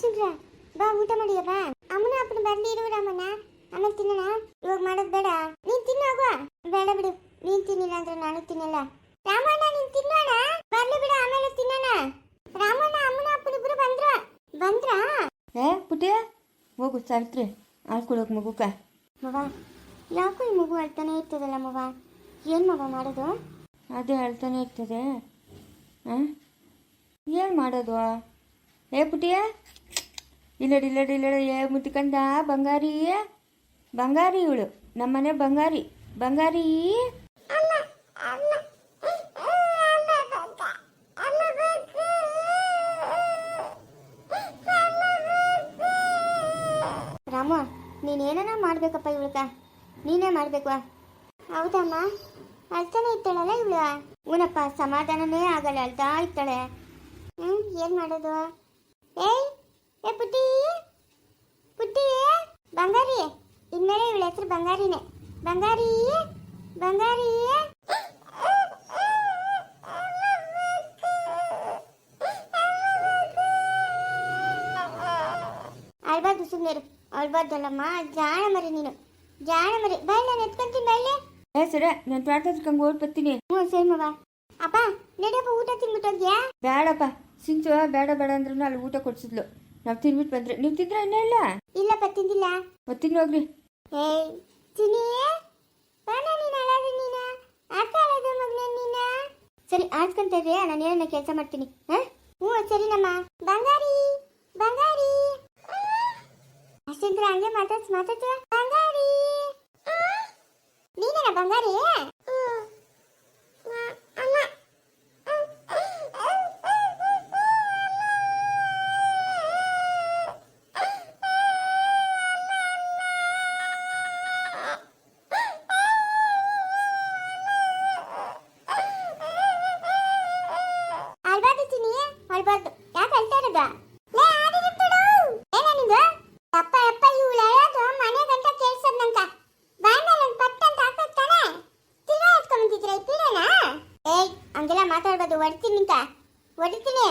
ಅರ್ಶಿನ್ರ ಬಾ ಊಟ ಮಾಡಿಯ ಬಾ. ಅಮ್ಮನ ಅಪ್ಪನ ಬರ್ಲಿ ಇರು ರಾಮಣ್ಣ. ಆಮೇಲೆ ತಿನ್ನೋಣ. ಇವಾಗ ಮಾಡೋದು ಬೇಡ. ನೀನ್ ತಿನ್ನೋಗುವ ಬೇಡ ಬಿಡು. ನೀನ್ ತಿನ್ನಿಲ್ಲ ಅಂದ್ರೆ ನಾನು ತಿನ್ನಲ್ಲ. ರಾಮಣ್ಣ ನೀನ್ ತಿನ್ನೋಣ. ಬರ್ಲಿ ಬಿಡು ಆಮೇಲೆ ತಿನ್ನೋಣ. ರಾಮಣ್ಣ ಅಮ್ಮನ ಅಪ್ಪನ ಇಬ್ರು ಬಂದ್ರ? ಬಂದ್ರಾ? ಏ ಪುಟ್ಟಿ ಹೋಗು ಸಾವಿತ್ರಿ. ಆಳ್ಕೊಳಕ್ ಮಗುಕ ಮವ ಯಾಕೋ ಈ ಮಗು ಅಳ್ತಾನೆ ಇರ್ತದಲ್ಲ ಮವ? ಏನ್ ಮವ ಮಾಡೋದು? ಅದೇ ಅಳ್ತಾನೆ ಇರ್ತದೆ. ಹಾಂ ಏನು ಮಾಡೋದು? ಏ ಪುಟಿಯ? ಇಲ್ಲಡಿ ಇಲ್ಲಡಿ ಇಲ್ಲಡಿ ಏ ಮುಟ್ಕಂಡ ಬಂಗಾರಿ ಬಂಗಾರಿ ಇವಳು, ನಮ್ಮನೆ ಬಂಗಾರಿ ಬಂಗಾರಿ. ರಾಮ ನೀನೇನ ಮಾಡ್ಬೇಕಪ್ಪ ಇವಳಕ? ನೀನೇ ಮಾಡ್ಬೇಕು ಹೌದಮ್ಮ, ಅಳ್ತಾನೆ ಇರ್ತಾಳಲ್ಲ ಇವಳು? ಊನಪ್ಪ, ಸಮಾಧಾನನೇ ಆಗಲ್ಲ, ಅಳ್ತಾ ಇರ್ತಾಳೆ ಹ್ಮ್, ಏನ್ ಮಾಡೋದು? ಏಯ್ ಏ ಪುಟ್ಟಿ ಪುಟ್ಟಿ ಬಂಗಾರಿ. ಇನ್ಮೇಲೆ ಇವಳ ಹೆಸರು ಬಂಗಾರಿನೇ. ಬಂಗಾರಿ ಬಂಗಾರಿ. ಅಳ್ಬಾರ್ದು ಸುಮ್ಮನೆ ಅಳ್ಬಾರ್ದಲ್ಲಮ್ಮ ಜಾಣ ಮರಿ ನೀನು. ಜಾಣ ಮರಿ ಬಾಯ್ ನಾನು ಎತ್ಕೊಂತೀನಿ ಬಾಯ್ಲೆ ಏ ಸರಿ ನಾನು ಪ್ರಾರ್ಥಿಸ್ಕೊಂಡ್ ಓಡ್ ಬರ್ತೀನಿ. ಹ್ಞೂ ಸರಿ ಮವ. ಅಪ್ಪ ನಡಿಯಪ್ಪ ಊಟ ತಿನ್ಬಿಟ್ಟು ಹೋಗ್ಯಾ? ಬೇಡಪ್ಪ ಸಿಂಚು ಬೇಡ ಬೇಡ ಅಂದ್ರೂ ಅಲ್ಲಿ ಊಟ ಕೊಡ್ಸಿದ್ಲು. ನಾವು ತಿನ್ಬಿಟ್ಟು ಬಂದ್ರೆ ನೀವು ತಿಂದ್ರ ಇನ್ನೂ ಇಲ್ಲ? ಇಲ್ಲಪ್ಪ ತಿಂದಿಲ್ಲ. ಒತ್ತಿನ ಹೋಗ್ರಿ. ಏಯ್ ಚಿನಿ ಬಾಣ ನೀನು ಅಳಾದ ನೀನ. ಆಟ ಆಡೋದು ಮಗನ ನೀನ? ಸರಿ ಆಡ್ಕೊಂತ ಇದ್ರೆ ನಾನು ಏನನ್ನ ಕೆಲಸ ಮಾಡ್ತೀನಿ. ಹಾ? ಹ್ಞೂ ಸರಿನಮ್ಮ. ಬಂಗಾರಿ ಬಂಗಾರಿ. ಅಷ್ಟಂತ್ರ ಹಂಗೆ ಮಾತಾಡ್ಸ್ ಮಾತಾಡ್ತೀವ ಬಂಗಾರಿ. ನೀನೇನ ಬಂಗಾರಿ ಅಲ್ಬಾರ್ದು ಚಿನಿ ಅಲ್ಬಾರ್ದು ಯಾಕೆ ಅಳ್ತಾ ಇರೋದು ಲೇ ಆಡಿರುತ್ತಳು ಏನ ನಿಂದು ಅಪ್ಪ ಅಪ್ಪ ಇವಳು ಅಳೋದು ಮನೆ ಗಂಟ ಕೇಳ್ಸದ್ ನಂತ ಬಾಯ್ ಮೇಲೆ ಒಂದು ಪಟ್ಟ ಅಂತ ಹಾಕಕ್ ತಾನೆ ತಿರ್ಗಾ ಎತ್ಕೊಂಡ್ಬಂದಿದ್ರ ಈ ಪೀಡೆನ ಏಯ್ ಹಂಗೆಲ್ಲ ಹೊಡ್ತೀನಿ ನಿಂತ. ಹೊಡಿತೀನಿ.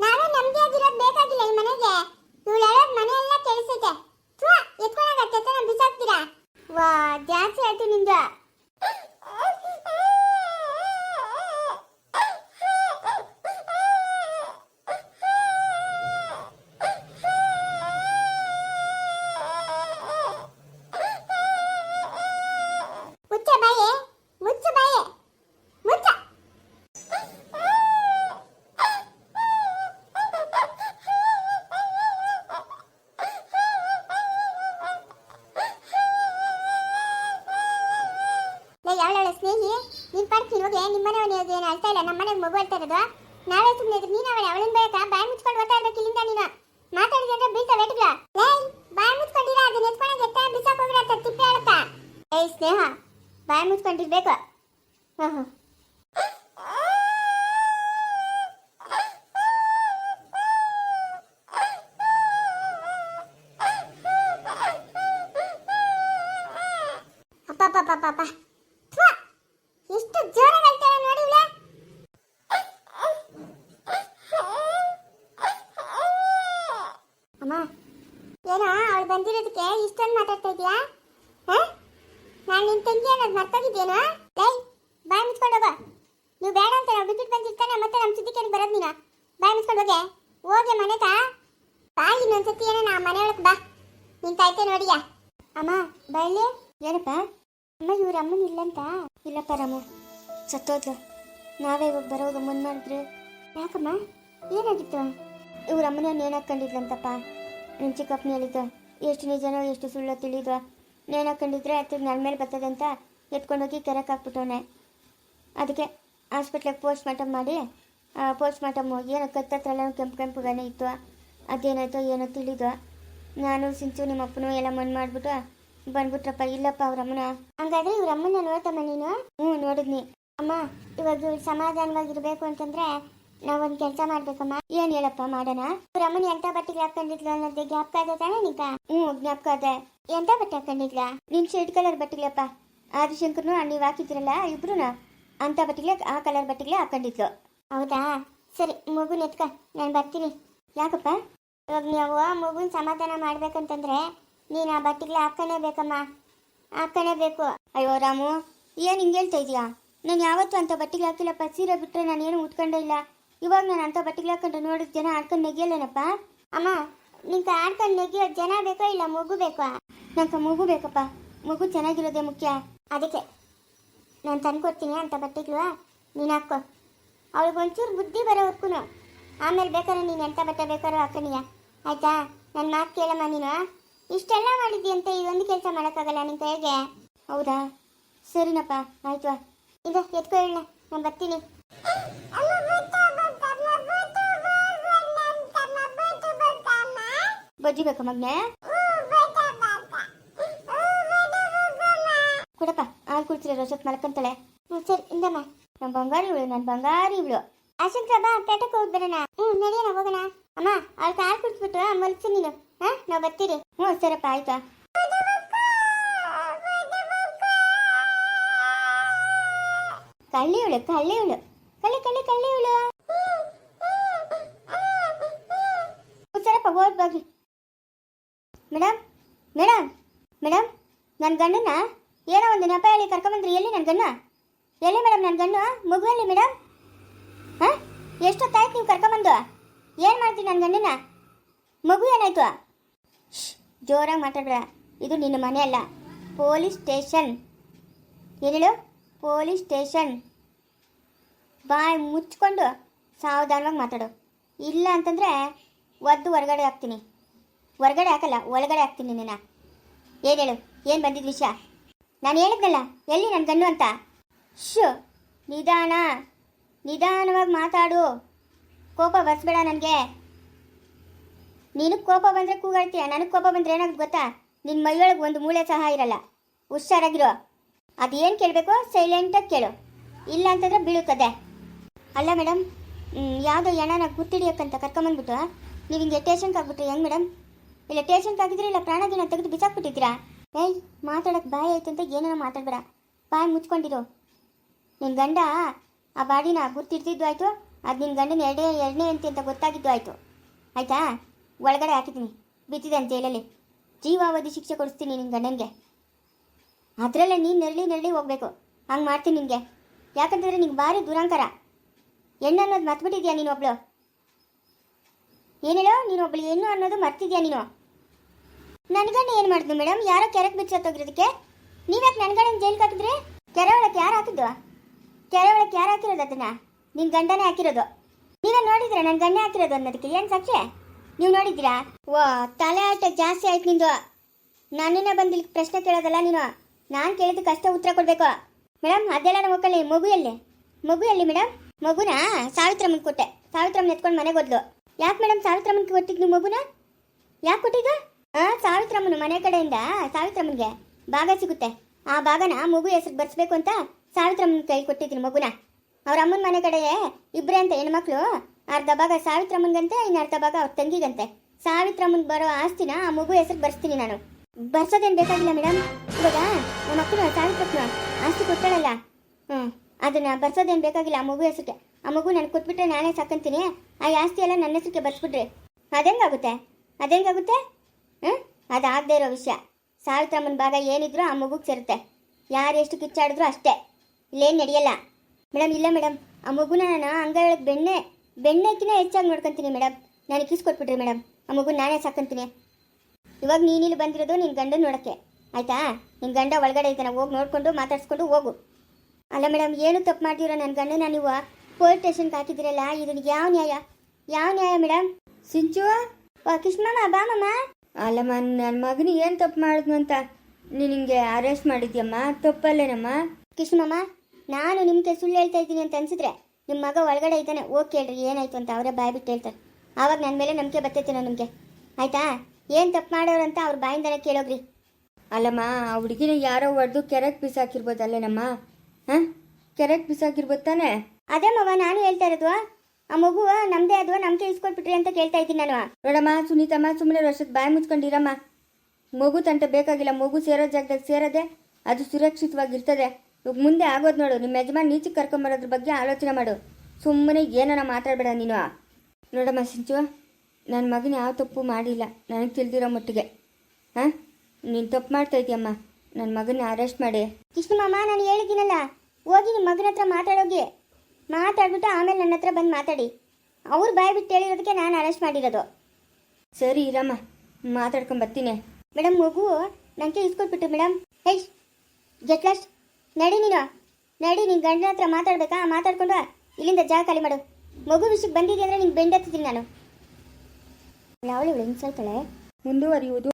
ನಾನು ನಮ್ಗೆ ಆಗಿರೋದು ಬೇಕಾಗಿಲ್ಲ ಈ ಮನೆಗೆ. ಇವಳು ಹೇಳೋದು ಮನೆಯೆಲ್ಲ ಎಲ್ಲ ಕೇಳಿಸೈತೆ. ಥೂ ಎತ್ಕೊಂಡಾಗ ಬಿಸಾಕ್ತೀರಾ? ವಾ, ಜಾಸ್ತಿ ಆಯ್ತು ನಿಂದು. ಪಾಡ್ತೀನಿ ಹೋಗಿ ನಿಮ್ಮ ಮನೆ ಏನು ಅಳ್ತಾ ಇಲ್ಲ? ನಮ್ಮ ಮನೆಗೆ ಮಗು ಅಳ್ತಾ ಇರೋದು? ನಾವೇ ಸುಮ್ಮನೆ ಇದ್ರು ನೀನು ಅವಳೆ, ಅವಳನ್ನ ಬೇಕಾ ಬಾಯಿ ಮುಚ್ಕೊಂಡು ಓದ್ತಾ ಇರ್ಬೇಕು ಇಲ್ಲಿಂದ ನೀನು. ಮಾತಾಡಿದ್ರೆ ಅಂದ್ರೆ ಬೀಳ್ತಾ ವೇಟ್ಗಳ ಲೇ, ಬಾಯಿ ಮುಚ್ಕೊಂಡಿರ? ಅದನ್ನ ಎತ್ಕೊಂಡು ಎತ್ತ, ಬಿಸಾಕ್ ಹೋಗ್ರ ಅಂತ ತಿಪ್ಪೆ ಹೇಳುತ್ತಾ ಏಯ್ ಸ್ನೇಹ, ಬಾಯಿ ಮುಚ್ಕೊಂಡಿರ್ಬೇಕು. ಹಾ ಹಾ ಅಪ್ಪ ಅಪ್ಪ ಅಪ್ಪ ಅಪ್ಪ ಥು! ಎಷ್ಟು ಜೋರಾಗಿ ಅಳ್ತಾಳೆ ನೋಡಿ ಇವ್ಳೆ. ಅಮ್ಮ ಏನೋ ಬಂದಿರೋದಕ್ಕೆ ಇಷ್ಟೊಂದು ಮಾತಾಡ್ತಾ ಇದೀಯಾ ನಾನು ನಿನ್ ತಂಗಿ ಅನ್ನೋದು ಮರ್ತೋಗಿದ್ದೇನೋ? ಲೈ, ಬಾಯ್ ಮುಚ್ಕೊಂಡು ಹೋಗೋ. ನೀವು ಬೇಡ ಅಂತ ನಾವು ಬಿಟ್ಬಿಟ್ಟು ಬಂದಿರ್ತಾನೆ, ಮತ್ತೆ ನಮ್ಮ ಸುದ್ದಿಗೆ ಬರೋದು ನೀನು. ಬಾಯ್ ಮುಚ್ಕೊಂಡು ಹೋಗೆ. ಹೋಗೆ ಮನೆಗ ಬಾ ಇನ್ನೊಂದ್ಸತಿ ಏನೋ ನಾ ಮನೆ ಬಾ. ನಿನ್ ತಾಯ್ತೆ ನೋಡಿಯಾ ಅಮ್ಮ ಬಳ್ಳಿ ಏನಪ್ಪ? ಅಮ್ಮ, ಇವ್ರ ಅಮ್ಮನ ಇಲ್ಲಂತ? ಇಲ್ಲಪ್ಪ ರಾಮು, ಸತ್ತೋದ್ಲು. ನಾವೇ ಇವಾಗ ಬರೋದು ಮುಂದ್ ಮಾಡಿದ್ರು. ಯಾಕಮ್ಮ? ಏನಾಗಿತ್ತು? ಇವ್ರ ಅಮ್ಮನ ಏನು ಹಾಕೊಂಡಿದ್ಲಂತಪ್ಪ? ನಿಮ್ಮ ಚಿಕ್ಕಪ್ಪನ ಹೇಳಿದ್ದು. ಎಷ್ಟು ನಿಜನೋ, ಎಷ್ಟು ಸುಳ್ಳೋ ತಿಳಿದ್ವ. ನೇಣು ಹಾಕೊಂಡಿದ್ರೆ ಅದು ನನ್ನ ಮೇಲೆ ಬರ್ತದೆ ಅಂತ ಎತ್ಕೊಂಡೋಗಿ ಕೆರಕ್ಕೆ ಹಾಕ್ಬಿಟ್ಟವನೆ. ಅದಕ್ಕೆ ಹಾಸ್ಪಿಟ್ಲಿಗೆ ಪೋಸ್ಟ್ ಮಾರ್ಟಮ್ ಮಾಡಿ ಪೋಸ್ಟ್ ಮಾರ್ಟಮ್ ಹೋಗಿ ಏನೋ ಕತ್ತತ್ರಲ್ಲ ಕೆಂಪು ಕೆಂಪುಗಾನೆ ಇತ್ತು. ಅದೇನಾಯ್ತೋ ಏನೋ ತಿಳಿದ್ವ. ನಾನು, ಸಿಂಚು ನಿಮ್ಮ ಅಪ್ಪನೂ ಎಲ್ಲ ಮನ್ ಮಾಡ್ಬಿಟ್ಟು ಬಂದ್ಬಿಟ್ರಪ್ಪ, ಇಲ್ಲಪ್ಪ ಅವ್ರ ಅಮ್ಮನ ಹಂಗಾದ್ರೆ ಇವ್ರ ಅಮ್ಮನ ನೋಡ್ತಮ್ಮ ನೀನು ಹ್ಞೂ, ನೋಡಿದ್ನಿ. ಅಮ್ಮ, ಇವಾಗ ಸಮಾಧಾನವಾಗಿರ್ಬೇಕು ಅಂತಂದ್ರೆ ನಾವೊಂದು ಕೆಲಸ ಮಾಡ್ಬೇಕಮ್ಮ. ಏನ್ ಹೇಳಪ್ಪ ಮಾಡೋಣ? ರಮಣಿ ಎಂತ ಬಟ್ಟೆಗೆ ಹಾಕೊಂಡಿದ್ಲು ಅನ್ನೋದು ಜ್ಞಾಪಕ ಅದ ತಾನೇ ನಿಂಗ ಹ್ಞೂ, ಜ್ಞಾಪಕ ಅದ ಎಂತ ಬಟ್ಟೆ ಹಾಕೊಂಡಿದ್ಲ ನಿನ್ ಶೇಡ್ ಕಲರ್ ಬಟ್ಟೆಗಳಪ್ಪ. ಆದಿಶಂಕರ್ನು ನೀವು ಹಾಕಿದ್ರಲ್ಲ ಇಬ್ರುನ? ಅಂತ ಬಟ್ಟೆಗಳೇ, ಆ ಕಲರ್ ಬಟ್ಟಿಗ್ಲೆ ಹಾಕೊಂಡಿದ್ಲು ಹೌದಾ? ಸರಿ, ಮಗು ಎತ್ಕ ನಾನು ಬರ್ತೀನಿ. ಯಾಕಪ್ಪ? ಇವಾಗ ನೀವು ಮಗುನ ಸಮಾಧಾನ ಮಾಡ್ಬೇಕಂತಂದ್ರೆ ನೀನು ಆ ಬಟ್ಟೆಗಳೇ ಹಾಕನೇ ಬೇಕಮ್ಮ. ಹಾಕನೇ ಬೇಕು. ಅಯ್ಯೋ, ರಾಮು, ಏನು ಹಿಂಗೆ ಹೇಳ್ತಾ ಇದೀಯಾ? ನಾನು ಯಾವತ್ತೂ ಅಂತ ಬಟ್ಟೆಗೆ ಹಾಕಿಲ್ಲಪ್ಪ. ಸೀರೆ ಬಿಟ್ಟರೆ ನಾನು ಏನು ಉಟ್ಕೊಂಡೇ ಇಲ್ಲ. ಇವಾಗ ನಾನು ಅಂಥ ಬಟ್ಟೆಗೆ ಹಾಕೊಂಡು ನೋಡಿದ ಜನ ಆಡ್ಕೊಂಡು ನೆಗೆಯಲ್ಲೇನಪ್ಪ? ಅಮ್ಮ ನಿಂಗೆ ಆಡ್ಕೊಂಡು ನೆಗೆಯೋ ಜನ ಬೇಕೋ ಇಲ್ಲ ಮಗು ಬೇಕೋ? ನಂಗೆ ಮಗು ಬೇಕಪ್ಪ. ಮಗು ಚೆನ್ನಾಗಿರೋದೇ ಮುಖ್ಯ. ಅದಕ್ಕೆ ನಾನು ತಂದ್ಕೊಡ್ತೀನಿ ಅಂತ ಬಟ್ಟೆಗಳು, ನೀನು ಹಾಕೋ. ಅವಳಿಗೆ ಒಂಚೂರು ಬುದ್ಧಿ ಬರೋವರ್ಗು ಆಮೇಲೆ ಬೇಕಾದ್ರೆ ನೀನು ಎಂಥ ಬಟ್ಟೆ ಬೇಕಾದ್ರೂ ಹಾಕೊಂಡಿಯ. ಆಯ್ತಾ? ನನ್ನ ಮಾತು ಕೇಳಮ್ಮ ನೀನು. ಇಷ್ಟೆಲ್ಲ ಮಾಡಿದ್ದಿ ಅಂತ ಇದೊಂದು ಕೆಲಸ ಮಾಡೋಕ್ಕಾಗಲ್ಲ ನಿನ್ನ ಕೈಗೆ? ಹೌದಾ? ಸರಿನಪ್ಪ, ಆಯ್ತು ಇದು ಎತ್ಕೊ ಹೇಳ ನಾನು ಬರ್ತೀನಿ. ಬಜ್ಜಿ ಬೇಕಾ ಮಗ್ನೆ ಕೊಡಪ್ಪ, ಹಾಲು ಕುಡ್ತೀರ ರಜತ್ ಮಲ್ಕೊಂತಾಳೆ. ಸರಿ, ಇಂದಮ್ಮ. ನಮ್ಮ ಬಂಗಾರಿ ಇವಳು ನನ್ನ ಬಂಗಾರಿ ಇವಳು. ಅಶೋಕ್ ಪ್ರಭಾ ಪೇಟಕ್ಕೆ ಹೋಗಿ ಬರೋಣ. ಹ್ಞೂ ನಡೆಯೋಣ ಹೋಗೋಣ. ಅಮ್ಮ, ಅವ್ಳ ಕಾಲು ಕುಡಿಸ್ಬಿಟ್ಟು ಮಲ್ಸಿ ನೀನು. ಹಾಂ, ನಾವು ಬರ್ತೀರಿ. ಹ್ಞೂ ಸರಪ್ಪ ಆಯ್ತಾ? ಕಳ್ಳಿ ಇವಳು ಕಳ್ಳಿ ಕಳ್ಳಿ ಕಳ್ಳಿ ಕಳ್ಳಿ ಇವಳು ಸರಪ್ಪ ಬಾಗ್ರಿ ಮೇಡಮ್ ಮೇಡಮ್ ಮೇಡಮ್ ನನ್ನ ಗಂಡನ ಏನೋ ಒಂದು ನೆಪ ಹೇಳಿ ಕರ್ಕೊಂಬಂದ್ರಿ. ಎಲ್ಲಿ ನನ್ನ ಗಂಡ? ಎಲ್ಲಿ ಮೇಡಮ್ ನನ್ನ ಗಂಡು? ಮಗುವಲ್ಲಿ ಮೇಡಮ್? ಹಾಂ? ಎಷ್ಟೊತ್ತಾಯ್ತು ನೀವು ಕರ್ಕೊಂಬಂದು? ಏನು ಮಾಡ್ತೀನಿ ನನ್ನ ಗಂಡನ ಮಗು ಏನಾಯ್ತು? ಜೋರಾಗಿ ಮಾತಾಡ್ರ ಇದು ನಿನ್ನ ಮನೆ ಅಲ್ಲ. Police station. ಏನೇಳು? Police station. ಬಾಯ್ ಮುಚ್ಕೊಂಡು ಸಾವಧಾನವಾಗಿ ಮಾತಾಡು. ಇಲ್ಲ ಅಂತಂದರೆ ಒದ್ದು ಹೊರಗಡೆ ಹಾಕ್ತೀನಿ. ಹೊರಗಡೆ ಹಾಕಲ್ಲ, ಒಳಗಡೆ ಹಾಕ್ತೀನಿ ನಿನ್ನ. ಏನು ಹೇಳು, ಏನು ಬಂದಿದ್ದು ವಿಷಯ? ನಾನು ಹೇಳಿದ್ನಲ್ಲ, ಎಲ್ಲಿ ನನ್ನ ಗಂಡು ಅಂತ? ಶು ನಿಧಾನ, ನಿಧಾನವಾಗಿ ಮಾತಾಡು. ಕೋಪ ಬರ್ಸ್ಬೇಡ ನನಗೆ. ನಿನಗೆ ಕೋಪ ಬಂದರೆ ಕೂಗಾಡ್ತೀಯ? ನನಗೆ ಕೋಪ ಬಂದರೆ ಏನಾಗುತ್ತೆ ಗೊತ್ತಾ? ನಿನ್ನ ಮೈಯೊಳಗೆ ಒಂದು ಮೂಳೆ ಸಹ ಇರಲ್ಲ. ಹುಷಾರಾಗಿರೋ. ಅದೇನು ಕೇಳಬೇಕು? ಸೈಲೆಂಟಾಗಿ ಕೇಳು. ಇಲ್ಲ ಅಂತಂದ್ರೆ ಬೀಳುತ್ತದೆ. ಅಲ್ಲ ಮೇಡಮ್ ಯಾವುದೋ ಎಣ್ಣನ ಗುರ್ತಿಡಿಯೋಕ್ಕಂತ ಕರ್ಕೊಂಬಂದ್ಬಿಟ್ಟು, ನೀವು ಹಿಂಗೆ ಟೇಷನ್ಗೆ ಆಗ್ಬಿಟ್ರಿ ಹೆಂಗೆ ಮೇಡಮ್ ಇಲ್ಲ ಟೇಷನ್ಗೆ ಆಗಿದ್ರೆ ಇಲ್ಲ, ಪ್ರಾಣದಿನ ತೆಗೆದು ಬಿಸಾಕ್ಬಿಟ್ಟಿದ್ದೀರಾ? ಏಯ್ ಮಾತಾಡೋಕ್ಕೆ ಬಾಯಿ ಆಯ್ತು ಅಂತ ಏನೇನೋ ಮಾತಾಡ್ಬೇಡ. ಬಾಯಿ ಮುಚ್ಕೊಂಡಿರು. ನಿನ್ನ ಗಂಡ ಆ ಬಾಡಿನ ಗುರ್ತಿಡ್ತಿದ್ದು ಆಯಿತು, ಅದು ನಿನ್ನ ಗಂಡನ ಎರಡೇ, ಎರಡನೇ ಅಂತೆ ಅಂತ ಗೊತ್ತಾಗಿದ್ದು ಆಯಿತು. ಆಯಿತಾ? ಒಳಗಡೆ ಹಾಕಿದ್ದೀನಿ. ಬಿದ್ದಿದೆ ಅಂತ ಜೈಲಲ್ಲಿ. ಜೀವಾವಧಿ ಶಿಕ್ಷೆ ಕೊಡಿಸ್ತೀನಿ ನಿನ್ನ ಗಂಡನಿಗೆ. ಅದರಲ್ಲೇ ನೀನು ನೆರಳಿ ನೆರಳಿ ಹೋಗ್ಬೇಕು. ಹಂಗೆ ಮಾಡ್ತೀನಿ ನಿನಗೆ. ಯಾಕಂತಂದರೆ ನಿಂಗೆ ಭಾರಿ ದುರಂಕಾರ. ಹೆಣ್ಣು ಅನ್ನೋದು ಮತ್ಬಿಟ್ಟಿದ್ಯಾ ನೀನು ಒಬ್ಳು ಏನೇಳೋ ನೀನು ಒಬ್ಬಳು ಏನು ಅನ್ನೋದು ಮರ್ತಿದ್ಯಾ ನೀನು? ನನ್ಗಣ್ಣ ಏನು ಮಾಡಿದ್ನು ಮೇಡಮ್ ಯಾರೋ ಕೆರೆಗೆ ಬಿಚ್ಚೋಗಿರೋದಕ್ಕೆ ನೀವ್ಯಾಕೆ ನನ್ಗಣ್ಣ ಜೈಲ್ಗೆ ಹಾಕಿದ್ರಿ? ಕೆರೆ ಒಳಕ್ಕೆ ಯಾರು ಹಾಕಿದ್ದು? ಕೆರೆ ಒಳಕ್ಕೆ ಯಾರು ಹಾಕಿರೋದು ಅದನ್ನ? ನಿನ್ನ ಗಂಡನೇ ಹಾಕಿರೋದು. ನೀವೇ ನೋಡಿದ್ರೆ ನನ್ನ ಗಂಡ ಹಾಕಿರೋದು ಅನ್ನೋದಕ್ಕೆ? ಏನು ಸಾಕ್ಷಿ ನೀವು ನೋಡಿದ್ದೀರಾ? ಓ, ತಲೆ ಆಟ ಜಾಸ್ತಿ ಆಯ್ತು ನಿಂದು. ನನ್ನನ್ನ ಬಂದು ಪ್ರಶ್ನೆ ಕೇಳೋದಲ್ಲ ನೀನು? ನಾನು ಕೇಳಿದ್ದಕ್ಕೆ ಅಷ್ಟೇ ಉತ್ತರ ಕೊಡಬೇಕು. ಮೇಡಮ್ ಅದೆಲ್ಲ ನಮ್ಮ ಮಕ್ಕಳಿ ಮಗು ಎಲ್ಲಿ? ಮಗು ಎಲ್ಲಿ ಮೇಡಮ್ ಮಗುನ? ಸಾವಿತ್ರಮ್ಮನ ಕೊಟ್ಟೆ ಸಾವಿತ್ರಮ್ಮನ ಎತ್ಕೊಂಡು ಮನೆಗೆ ಹೋದ್ಲು. ಯಾಕೆ ಮೇಡಮ್ ಸಾವಿತ್ರಮ್ಮನ್ಗೆ ಕೊಟ್ಟಿದ್ದು ನಿಮ್ಮ ಮಗುನ? ಯಾಕೆ ಕೊಟ್ಟಿದ್ದ? ಹಾಂ ಸಾವಿತ್ರಮ್ಮನ ಮನೆ ಕಡೆಯಿಂದ, ಸಾವಿತ್ರಮ್ಮನಿಗೆ ಭಾಗ ಸಿಗುತ್ತೆ. ಆ ಭಾಗನ ಮಗು ಹೆಸರು ಬರ್ಸ್ಬೇಕು ಅಂತ ಸಾವಿತ್ರಮ್ಮನ ಕೈ ಕೊಟ್ಟಿದ್ದೀನಿ ಮಗುನ. ಅವ್ರ ಅಮ್ಮನ ಮನೆ ಕಡೆಯೇ ಇಬ್ಬರೇ ಅಂತ ಹೆಣ್ಮಕ್ಳು, ಅರ್ಧ ಭಾಗ ಸಾವಿತ್ರಮ್ಮನ್ಗಂತೆ, ಇನ್ನು ಅರ್ಧ ಭಾಗ ಅವ್ರ ತಂಗಿಗಂತೆ. ಸಾವಿತ್ರಮ್ಮನ್ ಬರೋ ಆಸ್ತಿನ ಆ ಮಗು ಹೆಸರು ಬರ್ಸ್ತೀನಿ ನಾನು. ಬರ್ಸೋದೇನು ಬೇಕಾಗಿಲ್ಲ ಮೇಡಮ್? ಇವಾಗ ನಮ್ಮ ಮಕ್ಕಳು ಸಾವಿತ್ರಮ್ಮ ಆಸ್ತಿ ಕೊಡ್ತಾಳಲ್ಲ ಹ್ಞೂ ಅದನ್ನು ಬರ್ಸೋದೇನು ಬೇಕಾಗಿಲ್ಲ ಆ ಮಗು ಹೆಸರಿಗೆ. ಆ ಮಗು ನನಗೆ ಕೊಟ್ಬಿಟ್ರೆ ನಾನೇ ಸಾಕಂತೀನಿ. ಆ ಆಸ್ತಿ ಎಲ್ಲ ನನ್ನ ಹೆಸರಿಗೆ ಬರ್ಸ್ಬಿಟ್ರೆ ಅದೆಂಗಾಗುತ್ತೆ? ಅದೆಂಗಾಗುತ್ತೆ? ಹ್ಞೂ ಅದಾಗದೇ ಇರೋ ವಿಷಯ. ಸಾವಿತ್ರಮ್ಮನ ಭಾಗ ಏನಿದ್ರೂ ಆ ಮಗುಗೆ ಸೇರುತ್ತೆ. ಯಾರು ಎಷ್ಟು ಕಿಚ್ಚಾಡಿದ್ರು ಅಷ್ಟೇ. ಇಲ್ಲೇನು ನಡೆಯಲ್ಲ. ಮೇಡಮ್ ಇಲ್ಲ ಮೇಡಮ್ ಆ ಮಗುನ ನಾನು ಅಂಗಳಕ್ಕೆ ಬೆಣ್ಣೆ ಬೆಣ್ಣೆಕ್ಕಿಂತ ಹೆಚ್ಚಾಗಿ ನೋಡ್ಕೊತೀನಿ ಮೇಡಮ್ ನಾನು ಕಿಸ್ಕೊಟ್ಬಿಟ್ರಿ ಮೇಡಮ್ ಆ ಮಗು ನಾನೇ ಸಾಕಂತೀನಿ. ಇವಾಗ ನೀನಿಲ್ಲಿ ಬಂದಿರೋದು ನಿನ್ನ ಗಂಡನ ನೋಡೋಕ್ಕೆ. ಆಯಿತಾ? ನಿನ್ನ ಗಂಡ ಒಳಗಡೆ ಇದ್ದಾನೆ. ಹೋಗಿ ನೋಡಿಕೊಂಡು ಮಾತಾಡ್ಸ್ಕೊಂಡು ಹೋಗು. ಅಲ್ಲ ಮೇಡಮ್ ಏನು ತಪ್ಪು ಮಾಡ್ತೀರೋ ನನ್ನ ಗಂಡನ ನೀವು ಪೊಲೀಸ್ ಸ್ಟೇಷನ್ಗೆ ಹಾಕಿದಿರಲ್ಲ ಇದನ್ನ ಯಾವ ನ್ಯಾಯ? ಯಾವ ನ್ಯಾಯ ಮೇಡಮ್ ಸಿಂಚು? ಓ ಕಿಶ್ಮಮ್ಮ ಬಾ ಮಮ್ಮ ಅಲ್ಲಮ್ಮ ನನ್ನ ಮಗನ ಏನು ತಪ್ಪು ಮಾಡಿದ್ನು ಅಂತ? ನೀನು ಹಿಂಗೆ ಅರೆಸ್ಟ್ ಮಾಡಿದ್ಯಮ್ಮ? ತಪ್ಪಲ್ಲೇನಮ್ಮ? ಕೃಷ್ಣಮ್ಮ ನಾನು ನಿಮಗೆ ಸುಳ್ಳು ಹೇಳ್ತಾ ಇದ್ದೀನಿ ಅಂತ ಅನ್ಸಿದ್ರೆ ನಿಮ್ಮ ಮಗ ಒಳಗಡೆ ಇದ್ದಾನೆ ಓಕೆ ಹೇಳ್ರಿ ಏನಾಯ್ತು ಅಂತ ಅವರೇ ಬಾಯ್ ಬಿಟ್ಟು ಹೇಳ್ತಾರೆ. ಆವಾಗ ನನ್ನ ಮೇಲೆ ನಂಬಿಕೆ ಬರ್ತೈತೆ ನಿಮಗೆ. ಆಯ್ತಾ? ಏನು ತಪ್ಪು ಮಾಡೋರಂತ ಅಂತ ಅವ್ರ ಬಾಯಿಂದನೇ ಕೇಳೋಗ್ರಿ. ಅಲ್ಲಮ್ಮ ಆ ಹುಡುಗಿನ ಯಾರೋ ಹೊಡೆದು ಕೆರೆಗೆ ಬಿಸಾಕಿರ್ಬೋದಲ್ಲೇನಮ್ಮ? ಹಾಂ? ಕೆರೆಗೆ ಬಿಸಾಕಿರ್ಬೋದು ತಾನೇ? ಅದೇ ಮವ ನಾನು ಹೇಳ್ತಾ ಇರೋದು. ಆ ಮಗು ನಮ್ದೇ ಅದು ನಮ್ಗೆ ಇಸ್ಕೊಟ್ಬಿಟ್ರಿ ಅಂತ ಕೇಳ್ತಾ ಇದ್ದೀನಿ ನಾನು. ನೋಡಮ್ಮ ಸುನೀತಮ್ಮ ಸುಮ್ಮನೆ ವರ್ಷದ ಬಾಯಿ ಮುಚ್ಕೊಂಡಿರಮ್ಮ. ಮಗು ತಂಟ ಬೇಕಾಗಿಲ್ಲ ಮಗು ಸೇರೋ ಜಾಗದಾಗ ಸೇರೋದೆ ಅದು ಸುರಕ್ಷಿತವಾಗಿರ್ತದೆ. ಇವಾಗ ಮುಂದೆ ಆಗೋದು ನೋಡು ನಿಮ್ಮ ಯಜಮಾನ್ ನೀಚಿಗೆ ಕರ್ಕೊಂಬರೋದ್ರ ಬಗ್ಗೆ ಆಲೋಚನೆ ಮಾಡು. ಸುಮ್ಮನೆ ಏನಾರ ಮಾತಾಡಬೇಡ ನೀನು. ನೋಡಮ್ಮ ಸಿಂಚು ನನ್ನ ಮಗನ ಯಾವ ತಪ್ಪು ಮಾಡಿಲ್ಲ. ನನಗೆ ತಿಳಿದಿರೋ ಮಟ್ಟಿಗೆ. ಹಾಂ? ನೀನು ತಪ್ಪು ಮಾಡ್ತಾ ಇದೆಯಮ್ಮ. ನನ್ನ ಮಗನ ಅರೆಸ್ಟ್ ಮಾಡಿ. ಕೃಷ್ಣ ಮಾಮ ನಾನು ಹೇಳಿದ್ದೀನಲ್ಲ ಹೋಗಿ ನಿಮ್ಮ ಮಗನ ಹತ್ರ ಮಾತಾಡೋಗಿ. ಮಾತಾಡ್ಬಿಟ್ಟು ಆಮೇಲೆ ನನ್ನ ಹತ್ರ ಬಂದು ಮಾತಾಡಿ. ಅವ್ರು ಬಾಯ್ ಬಿಟ್ಟು ಹೇಳಿರೋದಕ್ಕೆ ನಾನು ಅರೆಸ್ಟ್ ಮಾಡಿರೋದು. ಸರಿ ಇರಮ್ಮ ಮಾತಾಡ್ಕೊಂಡು ಬರ್ತೀನಿ. ಮೇಡಮ್ ಮಗು ನನಗೆ ಇಸ್ಕೊಟ್ಬಿಟ್ಟು ಮೇಡಮ್. ಹೇ ಗೆಟ್ ಲಾಸ್ಟ್ ನಡಿ ನೀನು. ನಡಿ ನಿನ್ನ ಗಂಡನ ಹತ್ರ ಮಾತಾಡ್ಬೇಕಾ? ಮಾತಾಡ್ಕೊಂಡು ಇಲ್ಲಿಂದ ಜಾಗ ಖಾಲಿ ಮಾಡು. ಮಗು ವಿಷಯಕ್ಕೆ ಬಂದಿದೆ ಅಂದರೆ ನಿಂಗೆ ಬೆಂಡತ್ತಿದ್ದೀನಿ ನಾನು. ಅವಳು ಇವಳು ಹಿಂಗೆ ಮುಂದುವರಿಯುವುದು